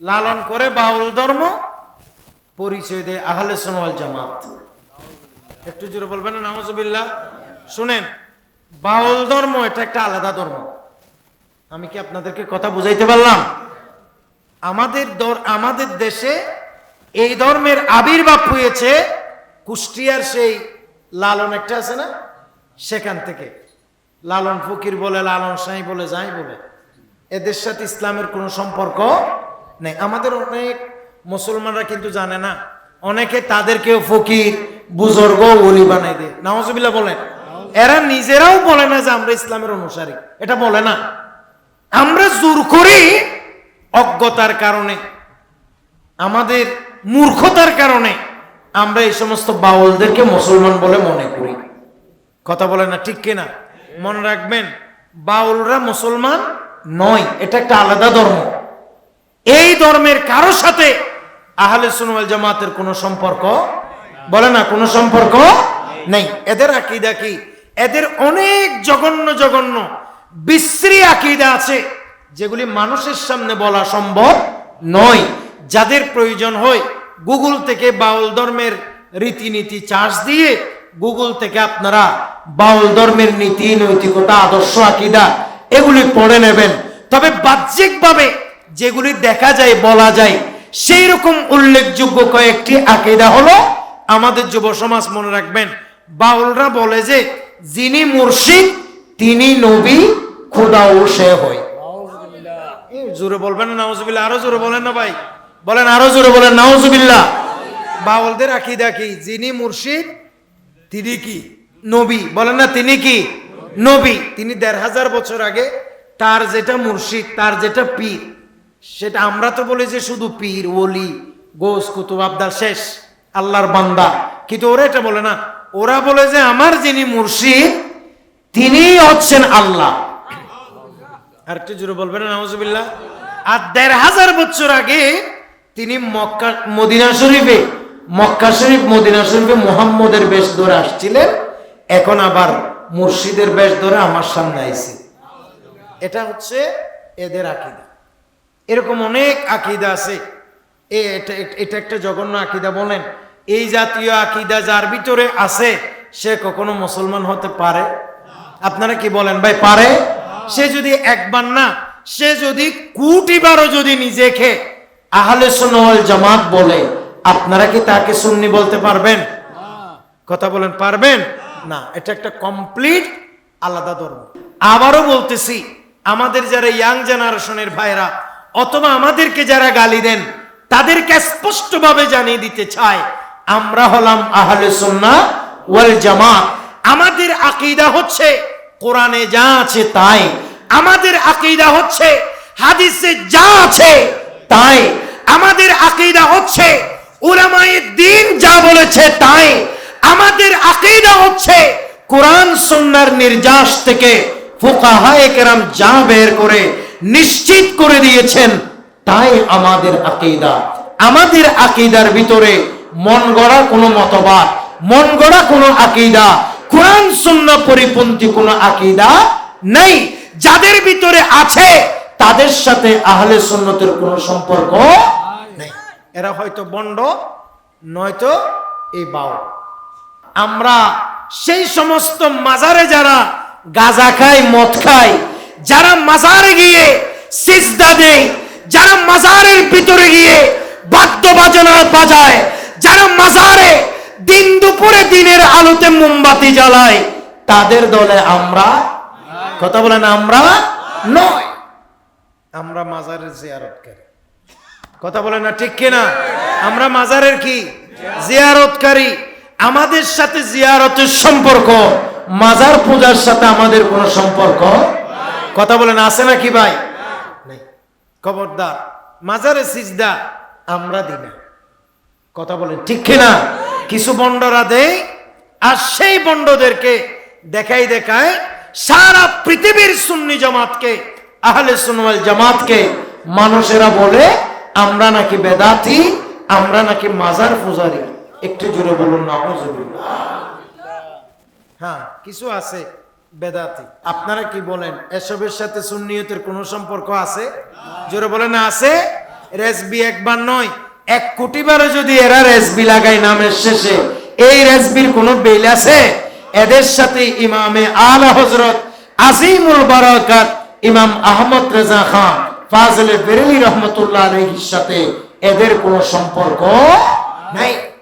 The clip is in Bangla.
লালন করে বাউল ধর্ম পরিচয় দেয় আহলে সোনাল জামাত। একটু জোরে বলবেন না শুনেন, বাউল ধর্ম এটা একটা আলাদা ধর্ম। আমি কি আপনাদেরকে কথা বুঝাইতে পারলাম? আমাদের দর আমাদের দেশে এই ধর্মের আবির্ভাব হয়েছে কুষ্টিয়ার সেই লালন একটা আছে না? সেখান থেকে। লালন ফকির বলে, লালন সাই বলে, যাই বলে। এদের সাথে ইসলামের কোনো সম্পর্ক নেই। আমাদের অনেক মুসলমানরা কিন্তু জানে না। অনেকে তাদেরকেও ফকির, বুজুর্গ ওলি বানাই দেয়। নওয়াজবিল্লাহ বলেন। এরা নিজেরাও বলে না যে আমরা ইসলামের অনুসারী। এটা বলে না। আমরা জোর করি অজ্ঞতার কারণে, আমাদের মূর্খতার কারণে আমরা এই সমস্ত বাউলদেরকে মুসলমান বলে মনে করি। কথা বলে না, ঠিক কিনা? মনে রাখবেন, বাউলরা মুসলমান নয়। এটা একটা আলাদা ধর্ম। এই ধর্মের কারও সাথে আহলে সুনওয়াল জামাতের কোনো সম্পর্ক বলে না, কোনো সম্পর্ক নেই। এদের আকিদা কি? এদের অনেক জঘন্য জঘন্য, বিশ্রী আকিদা আছে, যেগুলি মানুষের সামনে বলা সম্ভব নয়। যাদের প্রয়োজন হয়, গুগল থেকে বাউল ধর্মের রীতিনীতি চার্জ দিয়ে গুগল থেকে আপনারা বাউল ধর্মের নীতি, নৈতিকতা, আদর্শ আকিদা, এগুলি পড়ে নেবেন। তবে বাহ্যিকভাবে যেগুলি দেখা যায় বলা যায় সেই রকম উল্লেখযোগ্য কয়েকটি আকিদা হলো আমাদের যুব সমাজ মনে রাখবেন বাউলরা বলে যে যিনি মুর্শিদ তিনি নবী খোদাও সে হয়। জোরে বলবেন না নাউজুবিল্লাহ। আরও জোরে বলেন না ভাই। বলেন আরও জোরে বলেন নাউজুবিল্লাহ। বাউলদের আকিদা কি? যিনি মুর্শিদ তিনি কি? নবী। বলেন না তিনি কি? নবী। তিনি দেড় হাজার বছর আগে তার যেটা মুর্শিদ তার যেটা পীর সেটা আমরা তো বলি যে শুধু পীর, ওলি, গোস, কুতুব, আবদার শেষ, আল্লাহর বান্দা। কিন্তু ওরা এটা বলে না। ওরা বলে যে আমার যিনি মুর্শিদ তিনি হচ্ছেন আল্লাহ। আর একটু জোরে বলবেন না আর দেড় হাজার বছর আগে তিনি মক্কা, মদিনা শরীফে, মক্কা শরীফ, মদিনা শরীফে মোহাম্মদের বেশ ধরে আসছিলেন। এখন আবার মুর্শিদের বেশ ধরে আমার সামনে আইছে। এটা হচ্ছে এদের আকিদা। এরকম অনেক আকিদা আছে। এটা এটা একটা জঘন্য আকিদা বলেন। এই জাতীয় আকিদা যার ভিতরে আছে, সে কখনো মুসলমান হতে পারে? আপনারা কি বলেন, ভাই, পারে? সে যদি একবার না, সে যদি কুটিবারও যদি নিজেকে আহলে সুন্নাহ জামাত বলে, আপনারা কি তাকে সুন্নি বলতে পারবেন? কথা বলেন, পারবেন? না, এটা একটা কমপ্লিট আলাদা ধর্ম। আবারও বলতেছি, আমাদের যারা ইয়াং জেনারেশনের ভাইরা অথবা আমাদেরকে যারা গালি দেন, তাদেরকে স্পষ্টভাবে জানিয়ে দিতে চায়, আমরা হলাম আহলে সুন্নাহ ওয়াল জামাত। আমাদের আকীদা হচ্ছে কোরআনে যা আছে তাই। আমাদের আকীদা হচ্ছে হাদিসে যা আছে তাই। আমাদের আকীদা হচ্ছে উলামায়ে দিন যা বলেছে তাই। আমাদের আকীদা হচ্ছে কোরআন সুন্নাহর নির্যাস থেকে ফুকাহায়ে কেরাম যা বের করে নিশ্চিত করে দিয়েছেন, তাই আমাদের আকীদা। আমাদের আকীদার ভিতরে মন গড়া কোনো মতবাদ, মন গড়া কোনো আকীদা, কোরআন, সুন্নাহ পরিপন্থী কোনো আকীদা নেই। যাদের ভিতরে আছে, তাদের সাথে আহলে সুন্নতের কোনো সম্পর্ক নেই। এরা হয়তো বন্ড, নয়তো এই বাউ আমরা সেই সমস্ত মাজারে যারা গাজা খায়, মদ খায় যারা মাজারে গিয়ে সিজদা দেয়, যারা মাজারের ভিতরে গিয়ে বাদ্য বাজনা বাজায়, যারা মাজারে দিন দুপুরে দিনের আলোতে মোমবাতি জ্বালায়, তাদের দলে আমরা কথা বলেন, আমরা নয়। আমরা মাজারের জিয়ারতকারী কথা বলেন না ঠিক কিনা? আমরা মাজারের কি? জিয়ারতকারী। আমাদের সাথে জিয়ারতের সম্পর্ক, মাজার পূজার সাথে আমাদের কোনো সম্পর্ক কথা বলেন, আছে নাকি ভাই? নেই। খবরদার, মাজারে সিজদা, আমরা দিই না। কথা বলেন, ঠিক কিনা? কিছু বন্ডরা দেয়, আর সেই বন্ডদেরকে দেখাই দেখায় সারা পৃথিবীর সুন্নি জামাতকে, আহলে সুনওয়াল জামাতকে মানুষেরা বলে, আমরা নাকি বেদাতি, আমরা নাকি মাজার পূজারি। একটু জোরে বলুন না হ্যাঁ কিছু আছে। বেদাতি। আপনারা কি বলেন, এসবের সাথে সুন্নিয়তের কোনো সম্পর্ক আছে? জোরে বলেন, আছে। রেসবি একবার নয়, এক কোটি বারো যদি এরা রেসবি লাগায় নামের শেষে, এই রেসবির কোনো বেল আছে? এদের সাথে ইমামে আলা হজরত আজিমুল বারাকাত, ইমাম আহমদ রেজা খান, ফাজলে বেরেলি রহমতুল্লাহ আলহির সাথে এদের কোনো সম্পর্ক নাই।